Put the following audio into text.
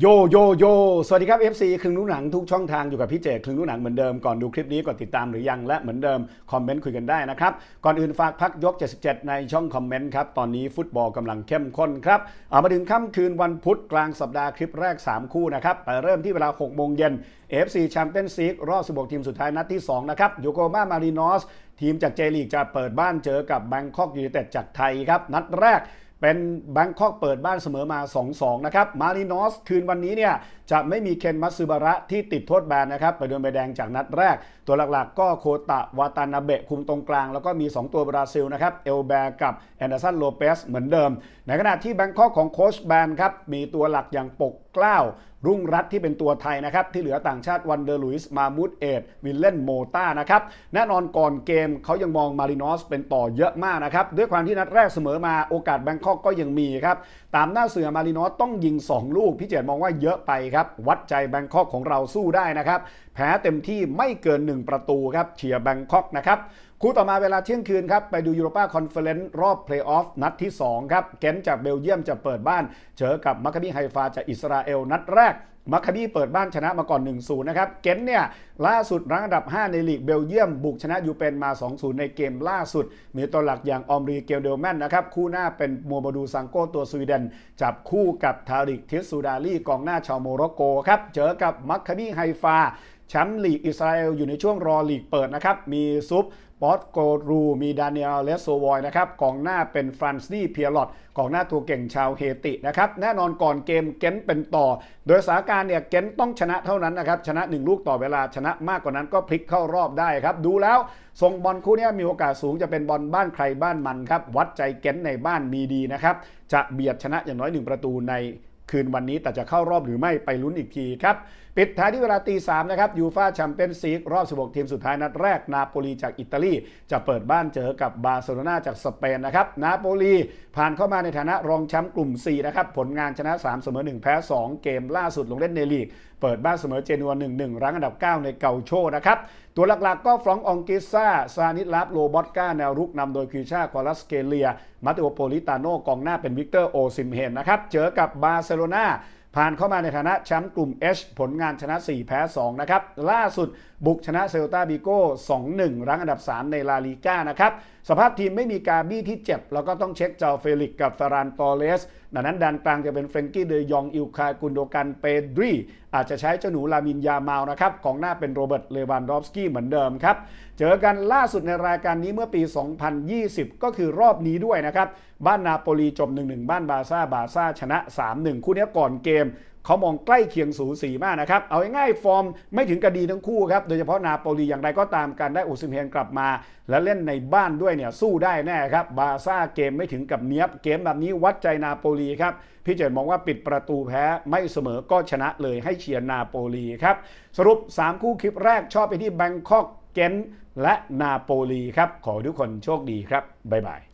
โยโยโยสวัสดีครับ FC ครึ่งรู้หนังทุกช่องทางอยู่กับพี่เจครึ่งรู้หนังเหมือนเดิมก่อนดูคลิปนี้กดติดตามหรือยังและเหมือนเดิมคอมเมนต์คุยกันได้นะครับ ก่อนอื่นฝากพักยก 77 ในช่องคอมเมนต์ครับ ตอนนี้ฟุตบอลกำลังเข้มข้นครับเอามาถึงค่ำคืนวันพุธกลางสัปดาห์คลิปแรก 3 คู่นะครับ ไปเริ่มที่เวลา 6 โมงเย็น AFC Champions League รอบ 16 ทีมสุดท้ายนัดที่ 2 นะครับโยโกมามารินอสทีมจากเจลีกจะเปิดบ้านเจอกับแบงคอกยู n นเต็ดจากไทยครับนัดแรก เป็นแบงคอกเปิดบ้านเสมอมา 2-2 นะครับ มารินอสคืนวันนี้เนี่ย จะไม่มีเคนมัตสึบาระที่ติดโทษแบนนะครับไปโดนใบแดงจากนัดแรก ตัวหลักๆ ก็โคตะวาตานาเบะคุมตรงกลาง แล้วก็มี 2 ตัวบราซิลนะครับเอลแบร์กับแอนเดอร์สันโลเปสเหมือนเดิม ในขณะที่แบงคอกของโคชแบนครับมีตัวหลักอย่างปกเกล้ารุ่งรัตที่เป็นตัวไทยนะครับ ที่เหลือต่างชาติวันเดอร์ลุยส์มามูดเอ็ดวิลเลนโมต้านะครับ แน่นอนก่อนเกมเขายังมองมารินอสเป็นต่อเยอะมากนะครับ ด้วยความที่นัดแรกเสมอมาโอกาสแบงคอกก็ยังมีครับ ตามหน้าเสือมารินอสต้องยิง 2 ลูก พี่เจตมองว่าเยอะไปครับวัดใจแบงคอกของเราสู้ได้นะครับ แพ้เต็มที่ไม่เกิน 1 ประตูครับเชียร์แบงคอกนะครับคู่ต่อมาเวลาเที่ยงคืนครับ ไปดูยูโรปาคอนเฟอเรนซ์รอบเพลย์ออฟนัดที่ 2 ครับ เกนจากเบลเยียมจะเปิดบ้าน เจอกับมัคคาบีไฮฟาจากอิสราเอลนัดแรกมัคคาบีเปิดบ้านชนะมาก่อน 1-0 นะครับ เกนเนี่ย ล่าสุดรั้งอันดับ 5 ในลีกเบลเยียม บุกชนะยูเป็นมา 2-0 ในเกมล่าสุด มีตัวหลักอย่างออมรีเกลเดลแมนนะครับ คู่หน้าเป็นโมบาดูซังโกตัวสวีเดน จับคู่กับทาริกทิสซูดาลีกองหน้าชาวโมร็อกโกครับ เจอกับมัคคาบีไฮฟา แชมป์ลีกอิสราเอลอยู่ในช่วงรอลีกเปิดนะครับ มีซุปปอตโกรูมีดานิเอลเลสโซวอยนะครับกองหน้าเป็นฟรานซ์นี่เพียร์ลอตกองหน้าตัวเก่งชาวเฮตินะครับแน่นอนก่อนเกมเก้นเป็นต่อ โดยสถานการณ์เนี่ยเก้นต้องชนะเท่านั้นนะครับชนะ 1 ลูกต่อเวลาชนะมากกว่านั้นก็พลิกเข้ารอบได้ครับ ดูแล้วทรงบอลคู่เนี้มีโอกาสสูงจะเป็นบอลบ้านใครบ้านมันครับวัดใจเก้นในบ้านมีดีนะครับจะเบียดชนะอย่างน้อยหนึ่งประตูใน คืนวันนี้แต่จะเข้ารอบหรือไม่ไปลุ้นอีกทีครับ ปิดท้ายที่เวลาตีสามนะครับยูฟาแชมเปี้ยนส์ลีกรอบ 16 ทีมสุดท้ายนัดแรกนาโปลีจากอิตาลี จะเปิดบ้านเจอกับบาร์เซโลนาจากสเปนนะครับนาโปลีผ่านเข้ามาในฐานะรองแชมป์กลุ่ม 4 นะครับ ผลงานชนะ 3 เสมอ 1 แพ้ 2 เกมล่าสุดลงเล่นในลีก เปิดบ้านเสมอเจนัว1-1รั้งอันดับ 9 ในเกาโชนะครับ ตัวหลักๆก็ฟรองก์องกิซ่า ซานิลาฟโลบอตกาแนวรุกนำโดยคิชาคอลัสเกเลีย มาติโอโปลิตาโนกองหน้าเป็นวิกเตอร์โอซิมเฮนนะครับ เจอกับบาร์เซโลนาผ่านเข้ามาในฐานะแชมป์กลุ่ม H ผลงานชนะ 4 แพ้ 2 นะครับ ล่าสุดบุกชนะเซลตาบิโก้ 2-1 รั้งอันดับ 3 ในลาลีก้านะครับ สภาพทีมไม่มีกาบี้ที่เจ็บ แล้วก็ต้องเช็คเจ้าเฟลิกกับฟารานตอเลสดังนั้นดันกลางจะเป็นเฟรนกี้เดยองอิลคากุนโดกันเปดรีอาจจะใช้เจ้าหนูลามินยามานะครับกองหน้าเป็นโรเบิร์ตเลวานดอฟสกี้เหมือนเดิมครับ เจอกันล่าสุดในรายการนี้เมื่อปี 2020 ก็คือรอบนี้ด้วยนะครับ บ้านนาโปลีจบ 1-1 บ้านบาซ่าบาซ่าชนะ 3-1 คู่นี้ก่อนเกม เขามองใกล้เคียงสูสีมากนะครับ เอาง่ายๆฟอร์มไม่ถึงกระดีทั้งคู่ครับ โดยเฉพาะนาโปลีอย่างไรก็ตามการได้อุซิมเฮนกลับมา และเล่นในบ้านด้วยเนี่ยสู้ได้แน่ครับ บาซ่าเกมไม่ถึงกับเนี้ยบ เกมแบบนี้วัดใจนาโปลีครับ พี่เจนมองว่าปิดประตูแพ้ไม่เสมอก็ชนะเลยให้เชียร์นาโปลีครับ สรุป 3 คู่คลิปแรกชอบไปที่แบงคอก เกนและนาโปลีครับ ขอทุกคนโชคดีครับบ๊ายบาย